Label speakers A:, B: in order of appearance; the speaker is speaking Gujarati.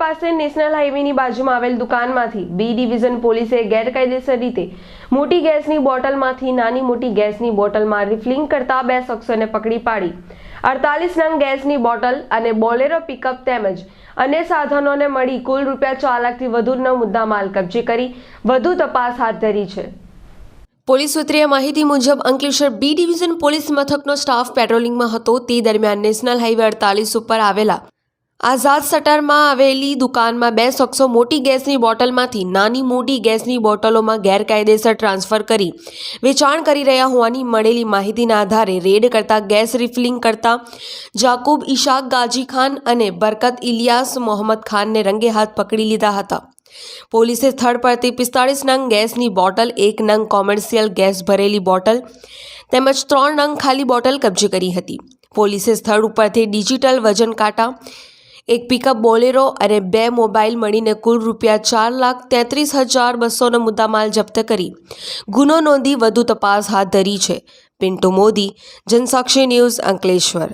A: પાસે નેશનલ હાઈવેની બાજુમાં આવેલ દુકાનમાંથી બી ડિવિઝન પોલીસે ગેરકાયદેસર રીતે મોટી ગેસની બોટલમાંથી નાની મોટી ગેસની બોટલમાં રિફિલિંગ કરતા બે શખ્સોને પકડી પાડી. અડતાલીસ નંગ ગેસની બોટલ અને બોલેરો પિકઅપ તેમજ અન્ય સાધનોને મળી કુલ રૂપિયા ચાર લાખથી વધુનો મુદ્દામાલ કબજે કરી વધુ તપાસ હાથ ધરી છે. પોલીસ સૂત્રીય માહિતી મુજબ અંકલેશ્વર બી ડિવિઝન પોલીસ મથકનો સ્ટાફ પેટ્રોલિંગમાં હતો. તે દરમિયાન નેશનલ હાઈવે અડતાલીસ ઉપર આવેલા આઝાદ સટરમાં આવેલી દુકાનમાં બે શખ્સો મોટી ગેસની બોટલમાંથી નાની મોટી ગેસની બોટલોમાં ગેરકાયદેસર ટ્રાન્સફર કરી વેચાણ કરી રહ્યા હોવાની મળેલી માહિતીના આધારે રેડ કરતા ગેસ રિફિલિંગ કરતા જાકુબ ઇશાક ગાજી ખાન અને બરકત ઇલિયાસ મોહમ્મદ ખાનને રંગે હાથ પકડી લીધા હતા. પોલીસે સ્થળ પરથી પિસ્તાળીસ નંગ ગેસની બોટલ, એક નંગ કોમર્શિયલ ગેસ ભરેલી બોટલ તેમજ ત્રણ નંગ ખાલી બોટલ કબજે કરી હતી. પોલીસે સ્થળ ઉપરથી ડિજિટલ વજન કાંટા એક પિકઅપ બોલેરો અને બે મોબાઈલ મળીને કુલ રૂપિયા ચાર લાખ તેત્રીસ હજાર બસોનો મુદ્દામાલ જપ્ત કરી. ગુનો નોંધી વધુ તપાસ હાથ ધરી છે. પિન્ટુ મોદી, જનસાક્ષી ન્યૂઝ અંકલેશ્વર.